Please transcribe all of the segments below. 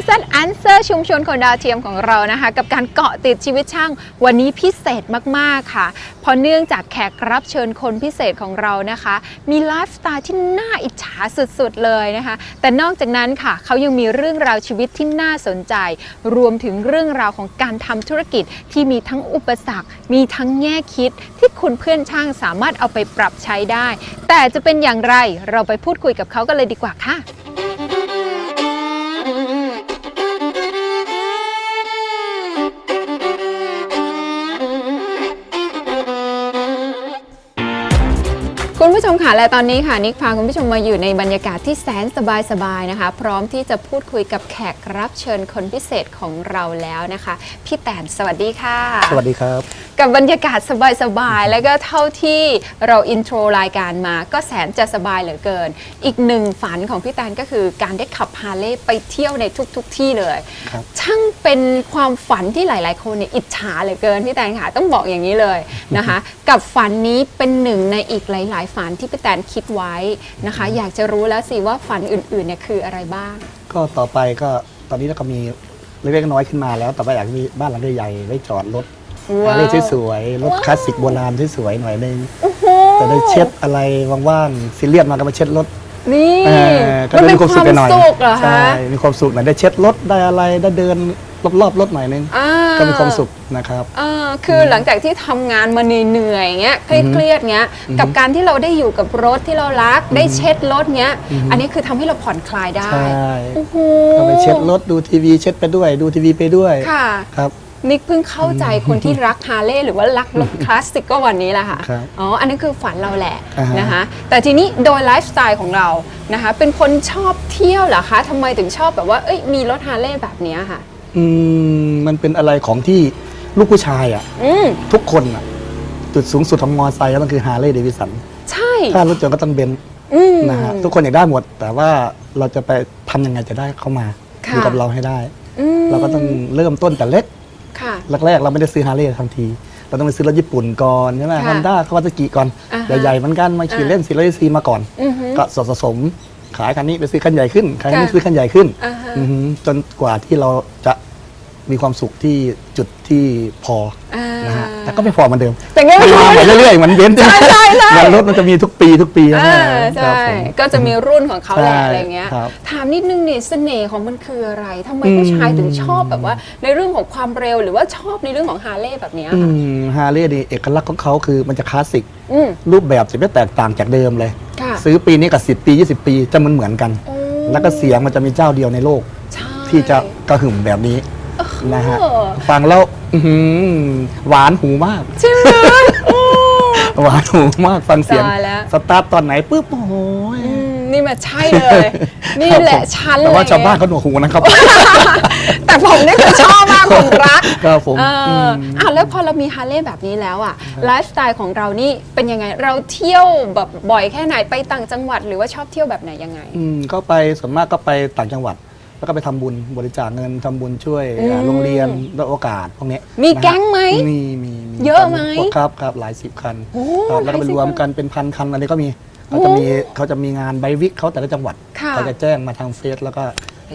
ค่ะคุณผู้ชมเซตอันเซอร์ชุมชนคนดาวเทียมของเรานะคะ กับการเกาะติดชีวิตช่างวันนี้พิเศษมากๆค่ะ เพราะเนื่องจากแขกรับเชิญคนพิเศษของเรานะคะ มีไลฟ์สไตล์ที่น่าอิจฉาสุดๆเลยนะคะ แต่นอกจากนั้นค่ะ เขายังมีเรื่องราวชีวิตที่น่าสนใจ รวมถึงเรื่องราวของการทำธุรกิจที่มีทั้งอุปสรรค มีทั้งแง่คิดที่คุณเพื่อนช่างสามารถเอาไปปรับใช้ได้ แต่จะเป็นอย่างไรเราไปพูดคุยกับเขากันเลยดีกว่าค่ะ คุณผู้ชมค่ะและตอนนี้ค่ะนิกพาคุณผู้ชมมาอยู่ในบรรยากาศที่แสนสบายๆนะคะ พร้อมที่จะพูดคุยกับแขกรับเชิญคนพิเศษของเราแล้วนะคะ พี่แตนสวัสดีค่ะ สวัสดีครับ กับบรรยากาศสบายๆแล้วก็เท่าที่เราอินโทรรายการมาก็แสนจะสบายเหลือเกิน อีกหนึ่งฝันของพี่แตนก็คือการได้ขับฮาร์เลย์ไปเที่ยวในทุกๆทที่เลย ครับ ช่างเป็นความฝันที่หลาย ๆ คนเนี่ยอิจฉาเหลือเกินพี่แตนค่ะต้องบอกอย่างนี้เลยนะคะ กับฝันนี้เป็นหนึ่งในอีกหลาย ๆ ฝันที่พี่แตนคิดไว้นะคะ อยากจะรู้แล้วสิว่าฝันอื่นๆเนี่ยคืออะไรบ้าง ก็ต่อไปก็ตอนนี้เราก็มีเล็กๆน้อยๆขึ้นมาแล้ว ต่อไปอยากมีบ้านหลังใหญ่ๆไว้จอดรถว้าว อะไรสวยๆรถคลาสสิกโบราณสวยๆหน่อยนึงโอ้โหจะได้เช็ดอะไรว่างๆซีเรียสมาก็มาเช็ดรถ นี่เออก็มันได้เป็นมีความคสุขวามกันหน่อยสุขเหรอใช่คะมีความสุขหน่อยได้เช็ดรถได้อะไรได้เดิน รอบๆรถหน่อยนึงอ่า ก็มีความสุขนะครับเออคือหลังจากที่ทำงานมาเหนื่อยๆเงี้ยเครียดๆเงี้ยอือฮึกับการที่เราได้อยู่กับรถที่เรารัก ได้เช็ดรถเงี้ยอือฮึอันนี้คือทำให้เราผ่อนคลายได้ใช่ โอ้โหก็ไปเช็ดรถดูทีวีเช็ดไปด้วย ดูทีวีไปด้วยค่ะ ครับ นิกเพิ่งเข้าใจคนที่รักฮาร์เลย์หรือว่ารักรถคลาสสิกก็วันนี้แหละค่ะ ครับอ๋อ อันนี้คือฝันเราแหละอ่าฮะ นะคะ แต่ทีนี้โดยไลฟ์สไตล์ของเรานะคะ เป็นคนชอบเที่ยวเหรอคะทำไมถึงชอบแบบว่า เอ้ย มีรถฮาร์เลย์แบบเนี้ยค่ะ อืมมันเป็นอะไรของที่ลูกผู้ชายอะ อืมทุกคนอะ จุดสูงสุดของมอไซค์ก็ต้องคือฮาร์เลย์เดวิสันใช่ ถ้ารถยนต์ก็ต้องเบนซ์อืม นะฮะทุกคนอยากได้หมด แต่ว่าเราจะไปทำยังไงจะได้เข้ามาค่ะ อยู่กับเราให้ได้ อืมเราก็ต้องเริ่มต้นแต่เล็ก ค่ะ แรกๆ เราไม่ได้ซื้อฮาร์เลย์ทันที เราต้องไปซื้อรถญี่ปุ่นก่อนใช่ไหมค่ะฮอนด้าคาวาซากิก่อน อ่าฮะใหญ่ๆเหมือนกันมาขี่อ่าเล่นสีร้อยซีมาก่อน อือฮึก็สะสม ขายคันนี้ไปซื้อคันใหญ่ขึ้นขายคันนี้ค่ะ ซื้อคันใหญ่ขึ้น อ่าฮะอือฮึจนกว่าที่เราจะมีความสุขที่จุดที่พออ่านะฮะแต่ก็ไม่พอเหมือนเดิมแต่ก็ไม่พอไปเรื่อยๆเหมือนเบนซ์ใช่ใช่ใช่เหมือนรถมันจะมีทุกปีทุกปีนะอ่าครัใช่บผม ก็จะมีรุ่นของเขาแหละใช่อะไรเงี้ย ครับถามนิดนึงนี่เสน่ห์ของมันคืออะไรทำไมอืมผู้ชายถึงชอบแบบว่า ในเรื่องของความเร็วหรือว่าชอบในเรื่องของฮาร์เลย์แบบเนี้ยอืค่ะมฮาร์เลย์นี่เอกลักษณ์ของเขาคือมันจะคลาสสิก อืม รูปแบบจะไม่แตกต่างจากเดิมเลยค่ะ ซื้อปีนี้กับ10ปี 20 ปีจะเหมันเหมือนกันโอ้แล้วก็เสียงมันจะมีเจ้าเดียวในโลก ใช่ที่จะกระหึ่มแบบนี้นะฮะเออฟังแล้วอื้อหือหวานหูมาก ใช่ไหมโอ้หวานหูมากฟังเสียง ตายแล้ว สตาร์ทตอนไหนปุ๊บโอ้โหอืมนี่มาใช่เลย นี่แหละครับผมชั้นแต่ว่าเลยชาวบ้านเขาหนวกหูนะครับ แต่ผมนี่คือชอบมากผมรักครับผมเอออมอะแล้วพอเรามีฮาร์เลย์แบบนี้แล้วอะไลฟ์สไตล์ของเรานี่เป็นยังไง เราเที่ยวแบบบ่อยแค่ไหนไปต่างจังหวัดหรือว่าชอบเที่ยวแบบไหนยังไง อืมก็ไปส่วนมากก็ไปต่างจังหวัดแล้วก็ไปทำบุญบริจาคเงินทำบุญช่วยอืมอ่าโรงเรียนและโอกาสพวกเนี้ยมีนะฮะแก๊งไหมมีมีมีเยอะไหมครับครับหลายสิบคันโอ้ครับแล้วก็หลายไปสิบรวมคันกันเป็นพันคันอะไรก็มี เขาจะมีเขาจะมีงานไบวิกเขาแต่ละจังหวัดค่ะเขาจะแจ้งมาทางเฟซแล้วก็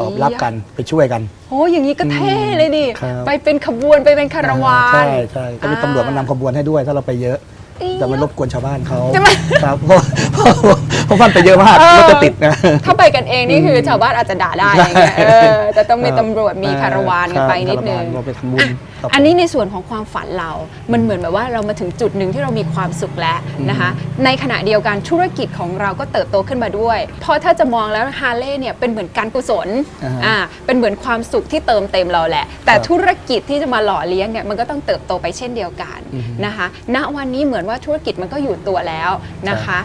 ตอบรับกันไปช่วยกัน โอ้อย่างนี้ก็เท่เลยดิ ครับ ไปเป็นขบวนไปเป็นคาราวานใช่ใช่ก็มีตำรวจมานำขบวนให้ด้วยถ้าเราไปเยอะ อี๋แต่มันรบกวนชาวบ้านเขาใช่ไหม ครับเพราะเพราะเพราะบ้านไปเยอะมากเออรถจะติดนะ ถ้าไปกันเองนี่คือชาวบ้านอาจจะด่าได้อะไรเงี้ยเออแต่ต้องมีตำรวจมีคาราวานกันไปนิดนึงคาราวาเราไปทำบุญ อะครับผมอันนี้ในส่วนของความฝันเรา มันเหมือนแบบว่าเรามาถึงจุดหนึ่งที่เรามีความสุขแล้วนะคะ ในขณะเดียวกันธุรกิจของเราก็เติบโตขึ้นมาด้วย เพราะถ้าจะมองแล้วฮาร์เลย์เนี่ยเป็นเหมือนการกุศลอ่าฮะอ่า เป็นเหมือนความสุขที่เติมเต็มเราแหละ แต่ครับธุรกิจที่จะมาหล่อเลี้ยงเนี่ยมันก็ต้องเติบโตไปเช่นเดียวกันอือฮึนะคะ ณ วันนี้เหมือนว่าธุรกิจมันก็อยู่ตัวแล้วนะคะ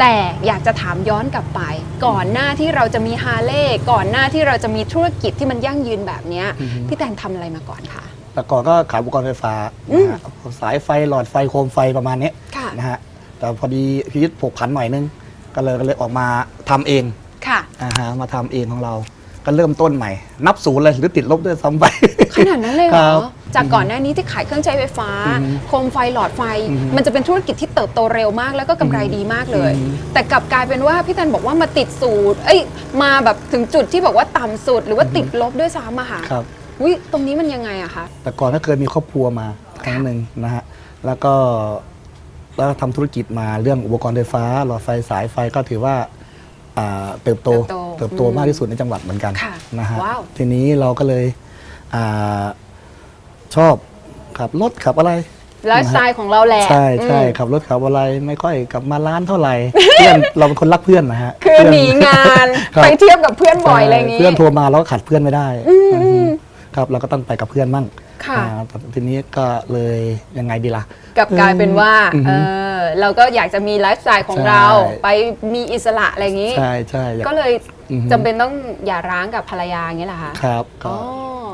แต่อยากจะถามย้อนกลับไป ก่อนหน้าที่เราจะมีฮาร์เลย์ก่อนหน้าที่เราจะมีธุรกิจที่มันยั่งยืนแบบเนี้ยอือฮึพี่แตนทำอะไรมาก่อนคะ แต่ก่อนก็ขายอุปกรณ์ไฟฟ้าอืมนะฮะสายไฟหลอดไฟโคมไฟประมาณนี้ค่ะ นะฮะแต่พอดีพีทผกผันหน่อยนึงก็เลยก็เลยออกมาทำเองค่ะ อ่าฮะมาทำเองของเรา ก็เริ่มต้นใหม่ นับศูนย์เลยหรือติดลบด้วยซ้ำไป ขนาดนั้นเลยเหรครัอบจากก่อนหน้านี้ที่ขายเครื่องใช้ไฟฟ้า อือฮึโคมไฟหลอดไฟ อือฮึมันจะเป็นธุรกิจที่เติบโตเร็วมากแล้วก็กำไรดีมากเลย อือฮึ แต่กลับกลายเป็นว่าพี่แตนบอกว่ามาติดสูตร เอ้ยมาแบบถึงจุดที่บอกว่าต่ำสุด หรือว่าติดลบด้วยซ้ำอะค่ะ ครับ วิตรงนี้มันยังไงอะคะ แต่ก่อนก็เคยมีครอบครัวมาครั้งหนึ่งนะฮะ แล้วก็แล้วก็ทำธุรกิจมาเรื่องอุปกรณ์ไฟฟ้าหลอดไฟสายไฟก็ถือว่าอ่าเติบโตเติบโตเติบโตอืมมากที่สุดในจังหวัดเหมือนกันค่ะนะฮะว้าว ทีนี้เราก็เลยอาชอบขับรถขับอะไร ไลฟ์สไตล์ของเราแหละใช่ใช่อืมขับรถขับอะไรไม่ค่อยกลับมาร้านเท่าไหร่ เพื่อนเราเป็นคนรักเพื่อนนะฮะคือเพื่หนีงานครับ ไปเที่ยวกับเพื่อนบ่อยอะไรอย่างใช่งี้ เพื่อนโทรมาเราก็ขัดเพื่อนไม่ได้ อืมอืออืฮึม ครับเราก็ต้องไปกับเพื่อนมั่งค่ะ อ่าแต่ทีนี้ก็เลยยังไงดีล่ะ กลับกลายเป็นว่าอือเอฮึอเราก็อยากจะมีไลฟ์สไตล์ของใช่ เราไปมีอิสระอะไรอย่างงี้ ใช่ใช่อยากก็เลยอือฮึ จำเป็นต้องหย่าร้างกับภรรยาอย่างนี้แหละคะครับก็ อ๋อ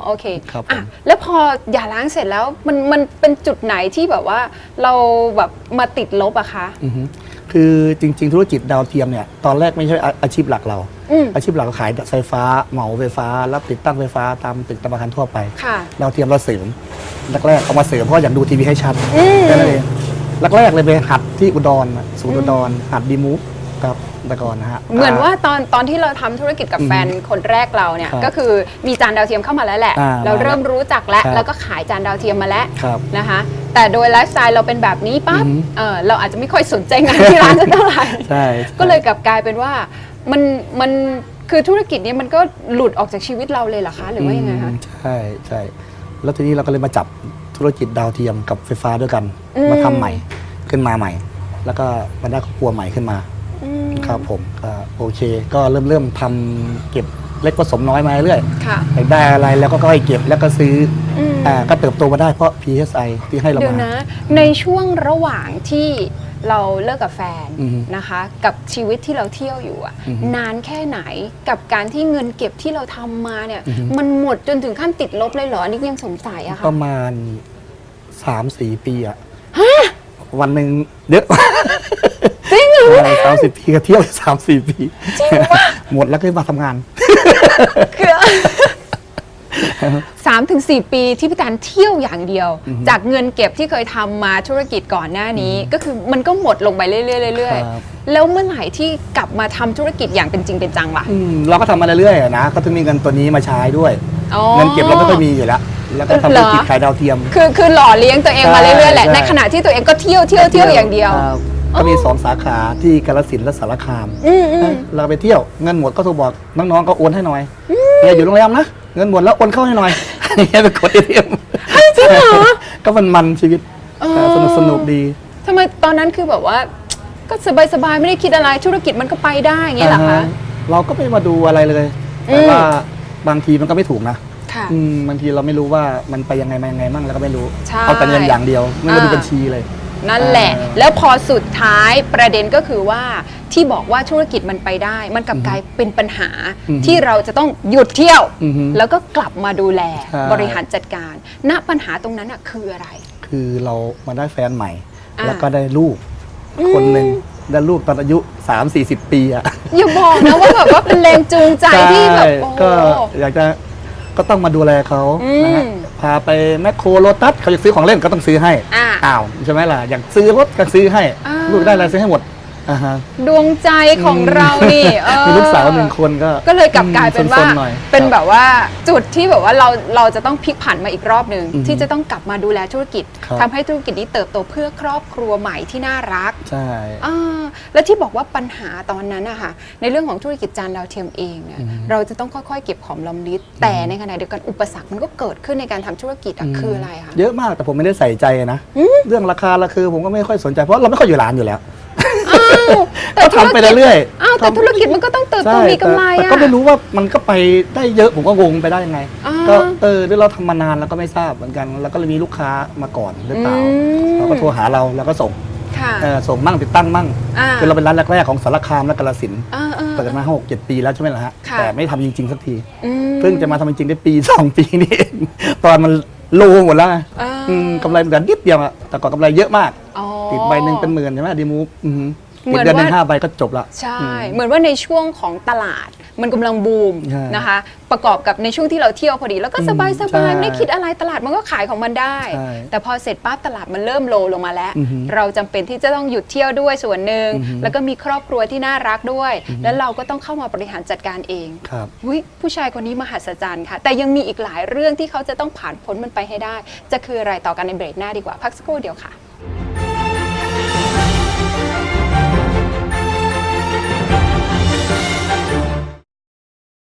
โอเคครับผม อะแล้วพอหย่าร้างเสร็จแล้วมันมันเป็นจุดไหนที่แบบว่าเราแบบมาติดลบอะคะ อือฮึคือจริง ๆ ธุรกิจดาวเทียมเนี่ยตอนแรกไม่ใช่อาอาชีพหลักเรา อืม อาชีพหลักเราขายไฟฟ้าเหมาไฟฟ้ารับติดตั้งไฟฟ้าตามตึกตามอาคารทั่วไป ค่ะดาวเทียมเราเสริมแรกๆเอามาเสริมเพราะอยากดูทีวีให้ชัดอืม แค่นั้นเองแรกๆเลยไปหัดที่อุดรน่ะศูนย์อุดรหัดดีมูฟครับ แต่ก่อนนะฮะ เหมือนว่าตอนตอนที่เราทำธุรกิจกับอืมแฟนคนแรกเราเนี่ยครับก็คือมีจานดาวเทียมเข้ามาแล้วแหละ อ่าเราเริ่มรู้จักแล้วครับแล้วก็ขายจานดาวเทียมมาแล้วครับนะคะ แต่โดยไลฟ์สไตล์เราเป็นแบบนี้ปั๊บอือฮึเออเราอาจจะไม่ค่อยสนใจงานที่ร้านสักเท่าไหร่ ใช่ ก็เลยกลับกลายเป็นว่ามันมันคือธุรกิจเนี้มันก็หลุดออกจากชีวิตเราเลยเหรอคะ หรือว่ายังไงคะมใช่ใช่แล้วทีนี้เราก็เลยมาจับธุรกิจดาวเทียมกับไฟฟ้าด้วยกัน อืม มาทำใหม่ขึ้นมาใหม่ แล้วก็มาได้ครอบครัวใหม่ขึ้นมาอืม ครับผมก็โอเค ก็เริ่มเริ่มทำเก็บเล็กผสมน้อยมาเรื่อยค่ะ อยากได้อะไรแล้วก็ค่อยเก็บแล้วก็ซื้ออมอ่าก็เติบโตมาได้เพราะ PSI ที่ให้เราเดี๋ยวมา นะ ในช่วงระหว่างที่เราเลิกกับแฟนอือฮึนะคะ กับชีวิตที่เราเที่ยวอยู่อะอือฮึนานแค่ไหนกับการที่เงินเก็บที่เราทำมาเนี่ย อือฮึ มันหมดจนถึงขั้นติดลบเลยเหรออันนี่ยังสงสัยอะปค่ะ ระมาณสามสี่ปีอะวันหนึ่งเยอะ จริงเหรอสามสิบปีก็เที่ยวสามสี่ปีหมดแล้วก็มาทำงาน คือสามถึงสี่ปีที่พี่การเที่ยวอย่างเดียว จากเงินเก็บที่เคยทำมาธุรกิจก่อนหน้านี้ ก็คือมันก็หมดลงไปเรื่อยๆเรื่อยครับ ๆแล้วเมื่อไหร่ที่กลับมาทำธุรกิจอย่างเป็นจริงเป็นจังล่ะ อืมเราก็ทำมาเรื่อยๆอะนะก็ถึงมีเงินตัวนี้มาใช้ด้วย อ๋อเงินเก็บเราไม่ค่อยมีอยู่แล้ว แล้วก็ทำธุรกิจเหรอ ขายดาวเทียม คือคือหล่อเลี้ยงตัวเองมาใช่เรื่อยๆแหละใช่ ในขณะที่ตัวเองก็เที่ยวเที่ยวเที่ยวอย่างเดียว ครับ ก็มีสองสาขาที่กาฬสินธุ์และสารคามอืมอืม เราไปเที่ยวเงินหมดก็โทรบอกน้องๆก็โอนให้หน่อยเนี่ยอยู่โรงแรมนะเงินหมดแล้วโอนเข้าให้หน่อยเนี่ยไปกดเอทีเอ็มจริงเหรอ ก็มันมันชีวิตอ๋อ สนุกสนุกดี ทำไมตอนนั้นคือแบบว่า ก็สบายๆ ไม่ได้คิดอะไรธุรกิจมันก็ไปได้อย่างเงี้ยเหรออ่าคะฮะเราก็ไม่มาดูอะไรเลยอืแต่มว่าบางทีมันก็ไม่ถูกนะค่ะ อืมบางทีเราไม่รู้ว่ามันไปยังไงมายังไงมั่งแล้วก็ไม่รู้ ใช่เอาแต่เงินอย่างเดียว ไม่มาดูอ่า บัญชีเลย นั่นแหละอ่าแล้วพอสุดท้ายประเด็นก็คือว่าที่บอกว่าธุรกิจมันไปได้ มันกลับกลายเป็นปัญหาอือฮึที่เราจะต้องหยุดเที่ยว อือฮึแล้วก็กลับมาดูแลใช่ บริหารจัดการ ณปัญหาตรงนั้นอะคืออะไร คือเรามาได้แฟนใหม่ อ่า แล้วก็ได้ลูก คนหนึ่งได้ลูกตอนอายุ 3 4 0 ปีอะอย่าบอกนะว่าแบบว่าเป็นแรงจูงใจที่แบบโอ้โหก็อยากจะก็ต้องมาดูแลเขาอืมนะฮะ พาไปแมคโครโลตัสเขาจะซื้อของเล่นก็ต้องซื้อให้อ่า อ้าวใช่ไหมล่ะ อยากซื้อรถก็ซื้อให้ อ่า ลูกได้อะไรซื้อให้หมด อ่าฮะ ดวงใจของเรานี่เออมีลูกสาวหนึ่งคนก็ก็เลยกลับกลายเป็นว่าซๆหน่อยเป็นครับแบบว่าจุดที่แบบว่าเราเราจะต้องพลิกผันมาอีกรอบหนึ่งอือฮึที่จะต้องกลับมาดูแลธุรกิจครับ ทำให้ธุรกิจนี้เติบโตเพื่อครอบครัวใหม่ที่น่ารัก ใช่ อ่าแล้วที่บอกว่าปัญหาตอนนั้นอะค่ะในเรื่องของธุรกิจจานดาวเทียมเองเนี่ยอือฮึเราจะต้องค่อยๆ เก็บหอมรอมริบแต่ในขณะเดียวกันอุปสรรคมันก็เกิดขึ้นในการทำธุรกิจอะคืออะไรคะ เยอะมากแต่ผมไม่ได้ใส่ใจนะ เรื่องราคาราคือผมก็ไม่ค่อยสนใจเพราะเราไม่ค่อยอยู่ร้านอยู่แล้ว ก็ทำไปเรื่อยๆอ้าวแต่ทำธุรกิจมันก็ต้องเติบโตใช่มีกำไรแต่อะแต่ก็ไม่รู้ว่ามันก็ไปได้เยอะผมก็งงไปได้ยังไงอ่าก็เออหรือเราทำมานานแล้วก็ไม่ทราบเหมือนกัน แล้วก็เลยมีลูกค้ามาก่อนหรือเปล่าอืมเราก็โทรหาเราแล้วก็ส่งค่ะเออส่งมั่งติดตั้งมั่งอ่าคือเราเป็นร้านแรกๆของสารคามและกาฬสินธุ์อ่าอ่าเปิดมาห้าหกเจ็ดปีแล้วใช่ไหมล่ะฮะค่ะแต่ไม่ทำจริงๆสักทีอืมเพิ่งจะมาทำจริงๆได้ปีสองปีนี่เองตอนมันโลหมดแล้วไงอ่าอืมกำไรเหลือนิดเดียวอะแต่ก่อนกำไรเยอะมากอ๋อติดใบหนึ่งเป็นหมื่นใช่ไหมดีมูฟอือหือ เหมืติดอนเดือนหนึ่งว่า ห้าใบก็จบละ ใช่อืมเหมือนว่าในช่วงของตลาดมันกำลังบูมใช่นะคะ ประกอบกับในช่วงที่เราเที่ยวพอดี แล้วก็สบายสใช่บายไม่ได้คิดอะไรตลาดมันก็ขายของมันได้ ใช่แต่พอเสร็จปั๊บตลาดมันเริ่มโลลงมาแล้ว อือฮึเราจำเป็นที่จะต้องหยุดเที่ยวด้วยส่วนหนึ่งอือฮึ แล้วก็มีครอบครัวที่น่ารักด้วย แล้วเราก็ต้องเข้ามาบริหารจัดการเองครับ อุ๊ยผู้ชายคนนี้มหัศจรรย์ค่ะ แต่ยังมีอีกหลายเรื่องที่เขาจะต้องผ่านพ้นมันไปให้ได้ จะคืออะไรต่อกันในเบรกหน้าดีกว่าพักสักครู่เดียวค่ะ